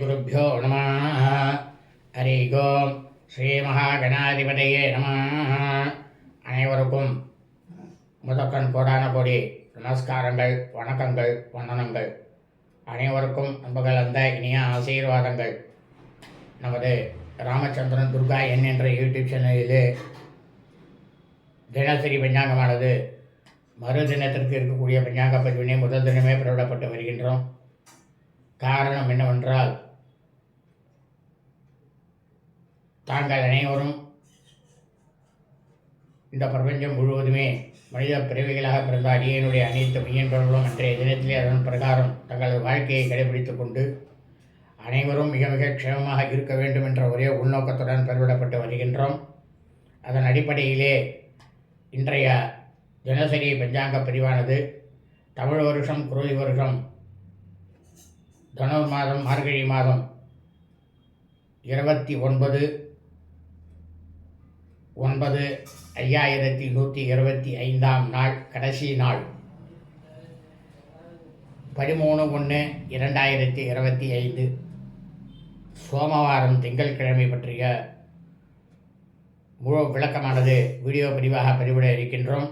குருப்பியோ நம ஹரி ஓம் ஸ்ரீ மகாகணாதிபதியே நம அனைவருக்கும் முதற்கண் கோடான கோடி நமஸ்காரங்கள் வணக்கங்கள் வந்தனங்கள். அனைவருக்கும் நம்பகலந்த அந்த இனிய ஆசீர்வாதங்கள். நமது ராமச்சந்திரன் துர்கா என் என்ற யூடியூப் சேனலிலே தினசரி பஞ்சாங்கமானது மறு தினத்திற்கு இருக்கக்கூடிய பஞ்சாங்க பதிவினை முதல் தினமே பிரபலப்பட்டு வருகின்றோம். காரணம் என்னவென்றால் தாங்கள் அனைவரும் இந்த பிரபஞ்சம் முழுவதுமே மனித பிறவிகளாக பிறந்த அடியனுடைய அனைத்து மையன்பர்களும் அன்றைய தினத்திலே அதன் பிரகாரம் தங்களது வாழ்க்கையை கடைபிடித்துக் கொண்டு அனைவரும் மிக மிக க்ஷேமமாக இருக்க வேண்டும் என்ற ஒரே உள்நோக்கத்துடன் பெருவிடப்பட்டு வருகின்றோம். அதன் அடிப்படையிலே இன்றைய தினசரி பஞ்சாங்க பிரிவானது தமிழ் வருஷம் குரோதி வருஷம் தனுர் மாதம் மார்கழி மாதம் இருபத்தி ஒன்பது ஒன்பது ஐயாயிரத்தி நூற்றி இருபத்தி ஐந்தாம் நாள் கடைசி நாள். பதிமூணு ஒன்று இரண்டாயிரத்தி இருபத்தி ஐந்து. சோமவாரம் திங்கட்கிழமை பற்றிய முழு விளக்கமானது வீடியோ பதிவாக பதிவிட இருக்கின்றோம்.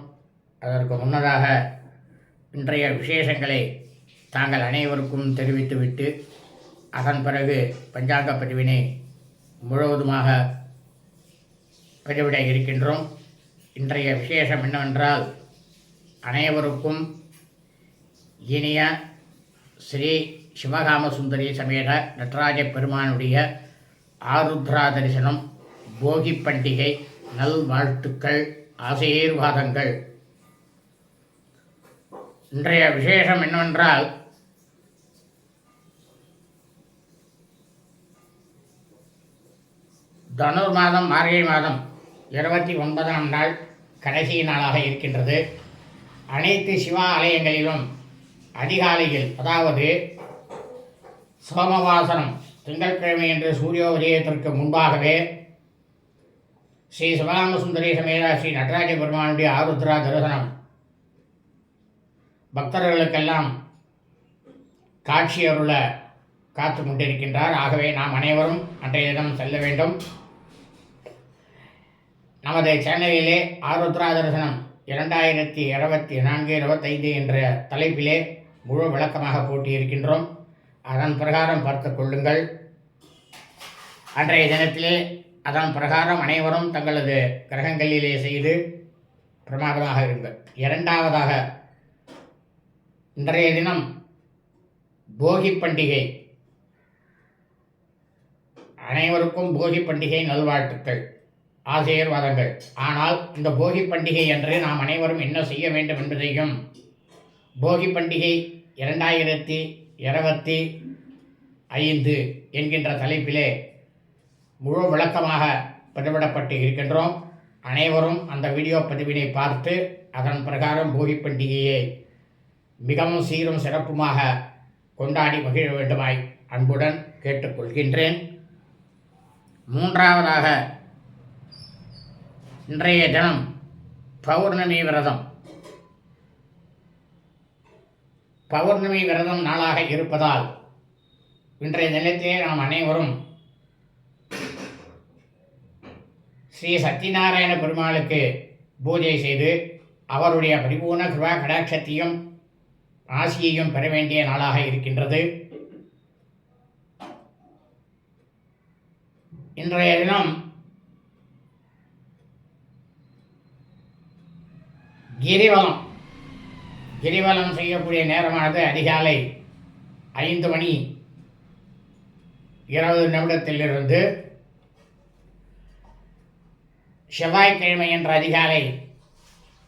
அதற்கு முன்னதாக இன்றைய விசேஷங்களை தாங்கள் அனைவருக்கும் தெரிவித்துவிட்டு அதன் பிறகு பஞ்சாங்க பதிவினை முழுவதுமாக பெருவிட இருக்கின்றோம். இன்றைய விசேஷம் என்னவென்றால் அனைவருக்கும் இனிய ஸ்ரீ சிவகாம சுந்தரி சமேத நடராஜ பெருமானுடைய ஆருத்ரா தரிசனம் போகி பண்டிகை நல்வாழ்த்துக்கள் ஆசீர்வாதங்கள். இன்றைய விசேஷம் என்னவென்றால் தனுர் மாதம் மார்கழி மாதம் இருபத்தி ஒன்பதாம் நாள் கடைசி நாளாக இருக்கின்றது. அனைத்து சிவா ஆலயங்களிலும் அதிகாலையில் அதாவது சோமவாசனம் திங்கட்கிழமை என்று சூரிய உதயத்திற்கு முன்பாகவே ஸ்ரீ சிவராம சுந்தரி சமேதா ஸ்ரீ நடராஜ பெருமானுடைய ஆருத்ரா தரிசனம். பக்தர்களுக்கெல்லாம் காட்சி அருள காத்து கொண்டிருக்கின்றார். ஆகவே நாம் அனைவரும் அன்றைய தினம் செல்ல வேண்டும். நமது சேனலிலே ஆருத்ரா தரிசனம் இரண்டாயிரத்தி இருபத்தி நான்கு இருபத்தைந்து என்ற தலைப்பிலே முழு விளக்கமாக போட்டியிருக்கின்றோம் அதன் பிரகாரம் பார்த்து கொள்ளுங்கள். அன்றைய தினத்திலே அதன் பிரகாரம் அனைவரும் தங்களது கிரகங்களிலே செய்து பிரமாதமாக இருங்கள். இரண்டாவதாக இன்றைய தினம் போகி பண்டிகை. அனைவருக்கும் போகி பண்டிகை நல்வாழ்த்துக்கள். ஆசீர்வாதங்கள் ஆனால் இந்த போகி பண்டிகை அன்று நாம் அனைவரும் என்ன செய்ய வேண்டும் என்பதையும் போகி பண்டிகை இரண்டாயிரத்தி இருபத்தி ஐந்து என்கின்ற தலைப்பிலே முழு விளக்கமாக பதிவிடப்பட்டு இருக்கின்றோம். அனைவரும் அந்த வீடியோ பதிவினை பார்த்து அதன் பிரகாரம் போகி பண்டிகையை மிகவும் சீரும் சிறப்புமாக கொண்டாடி மகிழ வேண்டுமாய் அன்புடன் கேட்டுக்கொள்கின்றேன். மூன்றாவதாக இன்றைய தினம் பௌர்ணமி விரதம். பௌர்ணமி விரதம் நாளாக இருப்பதால் இன்றைய தினத்திலே நாம் அனைவரும் ஸ்ரீ சத்யநாராயண பெருமாளுக்கு பூஜை செய்து அவருடைய பரிபூர்ண கிருபா கடாட்சத்தையும் ஆசியையும் பெற வேண்டிய நாளாக இருக்கின்றது. இன்றைய தினம் கிரிவலம். கிரிவலம் செய்யக்கூடிய நேரமானது அதிகாலை ஐந்து மணி இருபது நிமிடத்திலிருந்து செவ்வாய்க்கிழமை என்ற அதிகாலை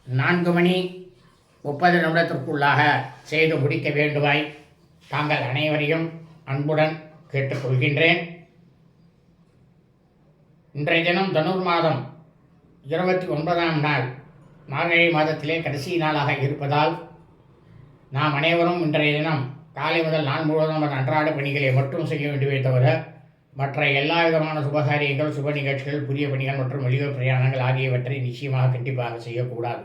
நான்கு மணி முப்பது நிமிடத்திற்குள்ளாக செய்து முடிக்க வேண்டுமாய் தாங்கள் அனைவரையும் அன்புடன் கேட்டுக்கொள்கின்றேன். இன்றைய தினம் தனுர் மாதம் இருபத்தி ஒன்பதாம் நாள். மார்கழி மாதத்திலே கடைசி நாளாக இருப்பதால் நாம் அனைவரும் இன்றைய தினம் காலை முதல் நாள் முழுவதும் நமது அன்றாட பணிகளை மட்டும் செய்ய வேண்டுமே தவிர மற்ற எல்லா விதமான சுபகாரியங்கள் சுப நிகழ்ச்சிகள் புதிய பணிகள் மற்றும் வெளியூர் பிரயாணங்கள் ஆகியவற்றை நிச்சயமாக கண்டிப்பாக செய்யக்கூடாது.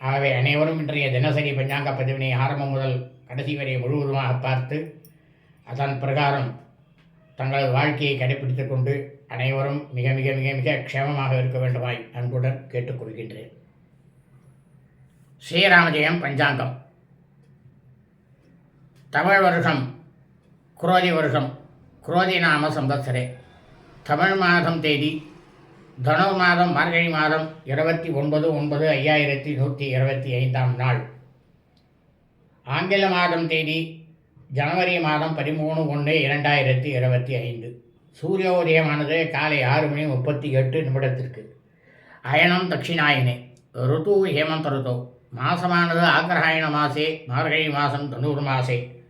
ஆகவே அனைவரும் இன்றைய தினசரி பஞ்சாங்க பதிவினை ஆரம்பம் முதல் கடைசி வரை முழுவதுமாக பார்த்து அதன் பிரகாரம் தங்களது வாழ்க்கையை கடைபிடித்துக் கொண்டு அனைவரும் மிக மிக மிக மிக க்ஷேமமாக இருக்க வேண்டுமாய் அன்புடன் கேட்டுக்கொள்கின்றேன். ஸ்ரீராமஜெயம் பஞ்சாங்கம். தமிழ் வருஷம் குரோதி வருஷம் குரோதி நாம சம்பத்சரே தமிழ் மாதம் தேதி தனு மாதம் மார்கழி மாதம் இருபத்தி ஒன்பது ஒன்பது ஐயாயிரத்தி நூற்றி இருபத்தி ஐந்தாம் நாள். ஆங்கில மாதம் தேதி ஜனவரி மாதம் பதிமூணு ஒன்று இரண்டாயிரத்தி இருபத்தி ஐந்து. சூரிய உதயமானது காலை ஆறு மணி முப்பத்தி எட்டு நிமிடத்திற்கு. அயனம் தட்சிணாயனே. ருத்து ஹேமந்த ருத்து மாசமானது ஆக்ரஹாயண மாசே மார்கழி மாதம் தொண்ணூறு மாசே.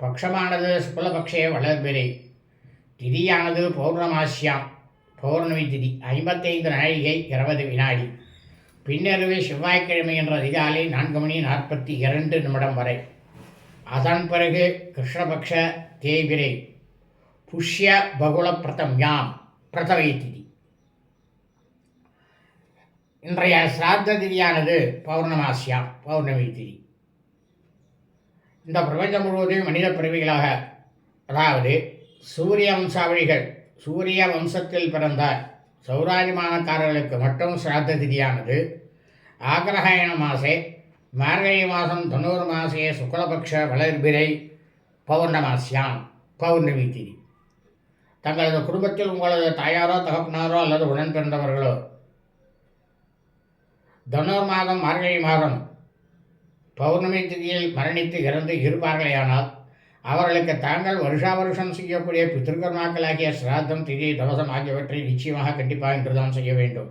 பக்ஷமானது சுக்லபக்ஷே வளர்பிரை திதியானது பௌர்ணமாசியாம் பௌர்ணமி திதி ஐம்பத்தைந்து நாழிகை இருபது வினாடி. பின்னருவே செவ்வாய்க்கிழமை என்ற அதிகாலை நான்கு மணி நாற்பத்தி இரண்டு நிமிடம் வரை. அதன் பிறகு கிருஷ்ணபக்ஷ தேய்பிரை புஷ்ய பகுல பிரதம்யாம் பிரதவை திதி இன்றைய சிராத்த திதியானது பௌர்ணமாசியாம் பௌர்ணமி திதி இந்த பிரபஞ்சம் முழுவதும் மனித பிறவிகளாக அதாவது சூரிய வம்சாவளிகள் சூரிய வம்சத்தில் பிறந்த சௌராஜிமானக்காரர்களுக்கு மட்டும் சிராத்த திதியானது. ஆக்ரஹாயண மாசே மார்கழி மாதம் தொண்ணூறு மாசே சுக்லபக்ஷ வளர்பிறை பௌர்ணமாசியாம் பௌர்ணமி திதி தங்களது குடும்பத்தில் உங்களது தாயாரோ தகப்பனாரோ அல்லது உடன் பிறந்தவர்களோ தனோர் மாதம் மார்கழி மாதம் பௌர்ணமி திதியில் மரணித்து இறந்து இருப்பார்களேயானால் அவர்களுக்கு தாங்கள் வருஷா வருஷம் செய்யக்கூடிய பித்திருக்கர்மாக்களாகிய சிராத்தம் திதி தவசம் ஆகியவற்றை நிச்சயமாக கண்டிப்பாக இன்றுதான் செய்ய வேண்டும்.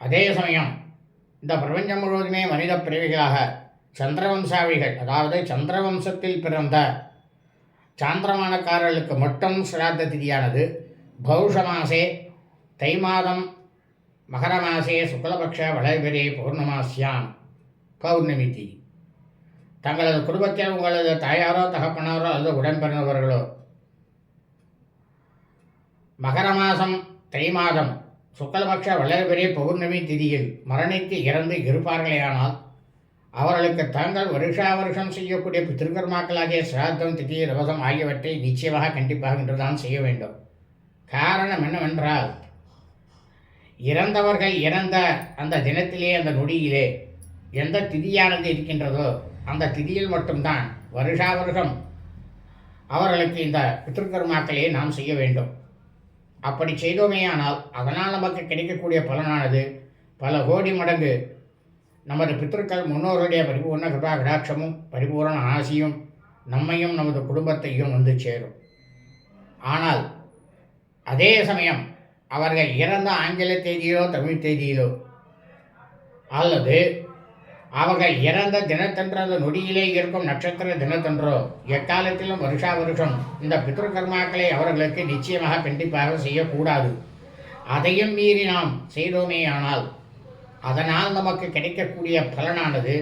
அதே சமயம் இந்த பிரபஞ்சம் முழுவதுமே மனித பிறவிகளாக சந்திரவம்சாவிகள் அதாவது சந்திரவம்சத்தில் பிறந்த சாந்திரமானக்காரர்களுக்கு மட்டும் சிராத்த திதியானது. பௌஷ மாசே தை மாதம் மகர மாசே சுக்லபக்ஷ வளர்பிரே பௌர்ணமாசியாம் பௌர்ணமி திதி. தங்களது குடும்பத்தில் உங்களது தாயாரோ தகப்பனாரோ அல்லது உடன்பிறந்தவர்களோ மகர மாதம் தை மாதம் சுக்லபக்ஷ வளர்பிறை பௌர்ணமி திதியில் மரணித்து இறந்து இருப்பார்களேயானால் அவர்களுக்கு தாங்கள் வருஷா வருஷம் செய்யக்கூடிய பித்திருக்கர்மாக்களாகிய சிராத்தம் திதி ரவசம் ஆகியவற்றை நிச்சயமாக கண்டிப்பாக இன்றுதான் செய்ய வேண்டும். காரணம் என்னவென்றால் இறந்தவர்கள் இறந்த அந்த தினத்திலே அந்த நொடியிலே எந்த திதியானது இருக்கின்றதோ அந்த திதியில் மட்டும்தான் வருஷா வருஷம் அவர்களுக்கு இந்த பித்திருக்கர்மாக்களையே நாம் செய்ய வேண்டும். அப்படி செய்தோமேயானால் அதனால் நமக்கு கிடைக்கக்கூடிய பலனானது பல கோடி மடங்கு நமது பித்திருக்கள் முன்னோருடைய பரிபூர்ண கிருபா கடாட்சமும் பரிபூர்ண ஆசியும் நம்மையும் நமது குடும்பத்தையும் வந்து சேரும். ஆனால் அதே சமயம் அவர்கள் இறந்த ஆங்கில தேதியிலோ தமிழ் தேதியிலோ அல்லது அவர்கள் இறந்த தினத்தன்றது நொடியிலே இருக்கும் நட்சத்திர தினத்தன்றோ எக்காலத்திலும் வருஷா வருஷம் இந்த பித்ருகர்மாக்களை அவர்களுக்கு நிச்சயமாக கண்டிப்பாக செய்யக்கூடாது. அதையும் மீறி நாம் செய்தோமேயானால் அதனால் நமக்கு கிடைக்கக்கூடிய பலனானது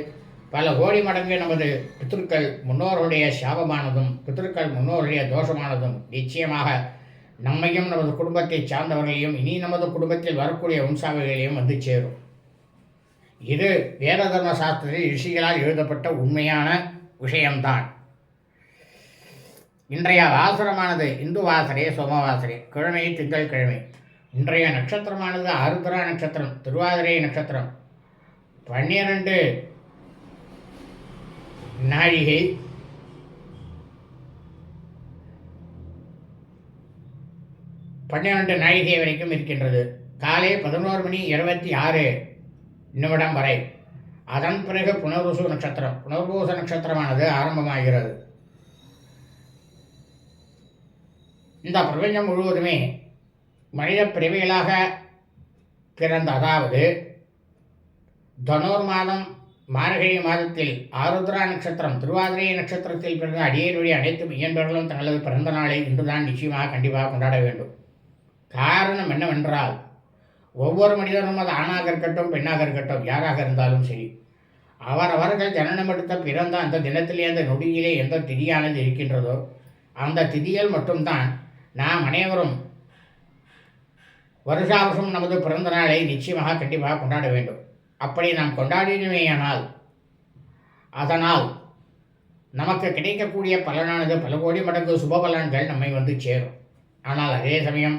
பல கோடி மடங்கு நமது பித்திருக்கள் முன்னோர்களுடைய சாபமானதும் பித்திருக்கள் முன்னோர்களுடைய தோஷமானதும் நிச்சயமாக நம்மையும் நமது குடும்பத்தை சார்ந்தவர்களையும் இனி நமது குடும்பத்தில் வரக்கூடிய வம்சாவளிகளையும் வந்து சேரும். இது வேத தர்ம சாஸ்திரத்தில் ரிஷிகளால் எழுதப்பட்ட உண்மையான விஷயம்தான். இன்றைய வாசனமானது இந்து வாசரே சோமவாசரே கிழமை திங்கள் கிழமை. இன்றைய நட்சத்திரமானது ஆருத்ரா நட்சத்திரம் திருவாதிரை நட்சத்திரம். பன்னிரண்டு நாழிகை பன்னிரண்டு நாழிகை வரைக்கும் இருக்கின்றது. காலை பதினோரு மணி இருபத்தி ஆறு நிமிடம் வரை. அதன் பிறகு புனர்வசு நட்சத்திரம். புனர்வூச நட்சத்திரமானது ஆரம்பமாகிறது. இந்த பிரபஞ்சம் முழுவதுமே மனித பிறவிகளாக பிறந்த அதாவது தனோர் மாதம் மார்கழி மாதத்தில் ஆருத்ரா நட்சத்திரம் திருவாதிரை நட்சத்திரத்தில் பிறந்த அடியனுடைய அனைத்து இயன்பர்களும் தங்களது பிறந்த நாளை இன்றுதான் நிச்சயமாக கண்டிப்பாக கொண்டாட வேண்டும். காரணம் என்னவென்றால் ஒவ்வொரு மனிதரும் அது ஆணாக இருக்கட்டும் பெண்ணாக இருக்கட்டும் யாராக இருந்தாலும் சரி அவரவர்கள் ஜனனம் எடுத்த பிறந்த அந்த தினத்திலே அந்த நொடியிலே எந்த திதியானது இருக்கின்றதோ அந்த திதியில் மட்டும்தான் நாம் அனைவரும் வருஷாவசம் நமது பிறந்த நாளை நிச்சயமாக கண்டிப்பாக கொண்டாட வேண்டும். அப்படி நாம் கொண்டாடினமேயானால் அதனால் நமக்கு கிடைக்கக்கூடிய பலனானது பல கோடி மடங்கு சுப பலன்கள் நம்மை வந்து சேரும். ஆனால் அதே சமயம்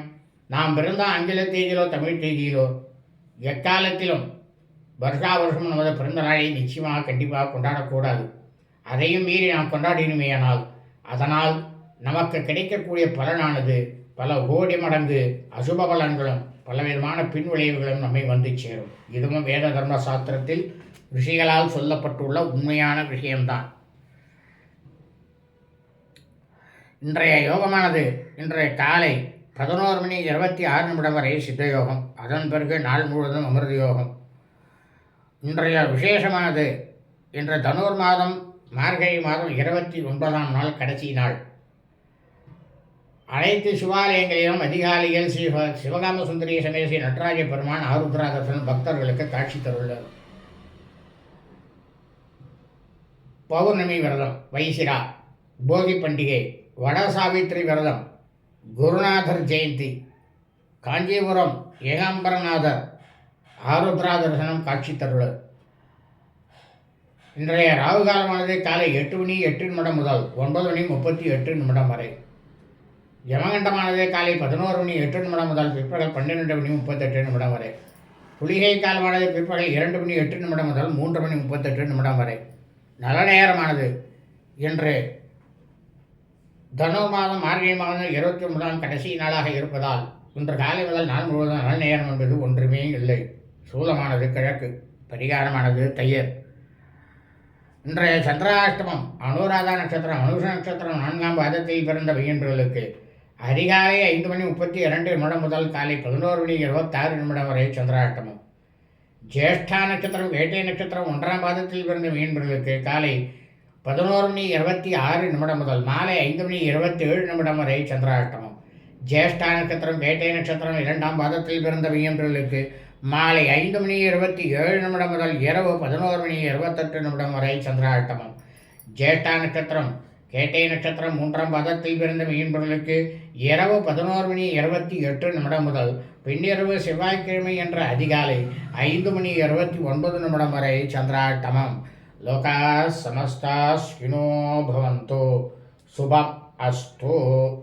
நாம் பிறந்த ஆங்கில தேதியிலோ தமிழ் தேதியிலோ எக்காலத்திலும் வருஷா வருஷம் நமது பிறந்த நாளை நிச்சயமாக கண்டிப்பாக கொண்டாடக்கூடாது. அதையும் மீறி நாம் கொண்டாடினுமேயானால் அதனால் நமக்கு கிடைக்கக்கூடிய பலனானது பல கோடி மடங்கு அசுப பலன்களும் பலவிதமான பின்விளைவுகளும் நம்மை வந்து சேரும். இதுவும் வேத தர்ம சாஸ்திரத்தில் ரிஷிகளால் சொல்லப்பட்டுள்ள உண்மையான விஷயம்தான். இன்றைய யோகமானது இன்றைய காலை பதினோரு மணி இருபத்தி ஆறு நிமிடம் வரை சித்த யோகம் அதன் பிறகு நாள் முழுவதும் அமிர்த யோகம். இன்றைய விசேஷமானது இன்று தனுர் மாதம் மார்கழி மாதம் இருபத்தி ஒன்பதாம் நாள் கடைசி நாள். அனைத்து சிவாலயங்களிலும் அதிகாலையில் ஸ்ரீ சிவகாம சுந்தரி ஸ்ரீ நடராஜ பெருமான் ஆருத்ராதர்சன் பக்தர்களுக்கு காட்சி தருள்ளார் பௌர்ணமி விரதம் வைசிரா போகி பண்டிகை வட சாவித்திரி விரதம் குருநாதர் ஜெயந்தி காஞ்சிபுரம் ஏகாம்பரநாதர் ஆருத்ரா தரிசனம் காட்சி தருளர் இன்றைய ராகு காலமானது காலை எட்டு மணி எட்டு நிமிடம் முதல் ஒன்பது மணி முப்பத்தி எட்டு நிமிடம் வரை. யமகண்டமானது காலை பதினோரு மணி எட்டு நிமிடம் முதல் பிற்பகல் பன்னிரெண்டு மணி முப்பத்தெட்டு நிமிடம் வரை. குளிகை காலமானது பிற்பகல் இரண்டு மணி எட்டு நிமிடம் முதல் மூன்று மணி முப்பத்தெட்டு நிமிடம் வரை. நல்ல நேரமானது இன்று தனு மாதம் மார்கழி மாதம் இருபத்தி ஒன்பதாம் கடைசி நாளாக இருப்பதால் இன்று காலை முதல் நாள் முழுவதும் நல்ல நேரம் என்பது ஒன்றுமே இல்லை. சூலமானது கிழக்கு பரிகாரமானது தையர். இன்றைய சந்திராஷ்டமம் அனுராதா நட்சத்திரம் அனுஷ நட்சத்திரம் நான்காம் பாதத்தில் பிறந்த பையன்களுக்கு. அதிகாலை ஐந்து மணி முப்பத்தி இரண்டு நிமிடம் முதல் காலை பதினோரு மணி இருபத்தாறு நிமிடம் வரை சந்திராட்டமும். ஜேஷ்டா நட்சத்திரம் வேட்டை நட்சத்திரம் ஒன்றாம் பாதத்தில் பிறந்த மீன்பர்களுக்கு காலை பதினோரு மணி இருபத்தி ஆறு நிமிடம் முதல் மாலை ஐந்து மணி இருபத்தி ஏழு நிமிடம் வரை சந்திராட்டமும். ஜேஷ்டா நட்சத்திரம் வேட்டை நட்சத்திரம் இரண்டாம் பாதத்தில் பிறந்த மீன்பர்களுக்கு மாலை ஐந்து மணி இருபத்தி ஏழு நிமிடம் முதல் இரவு பதினோரு மணி இருபத்தெட்டு நிமிடம் வரை சந்திராட்டமும். ஜேஷ்டா நட்சத்திரம் கேட்டை நட்சத்திரம் மூன்றாம் பாதத்தில் பிறந்த மீன்பர்களுக்கு இரவு பதினோரு மணி இருபத்தி எட்டு நிமிடம் முதல் பின்னிரவு செவ்வாய்க்கிழமை என்ற அதிகாலை ஐந்து மணி இருபத்தி ஒன்பது நிமிடம் வரை சந்திராட்டமம். லோகா சமஸ்தா ஸ்வினோ பவந்தோ. சுபம் அஸ்தோ.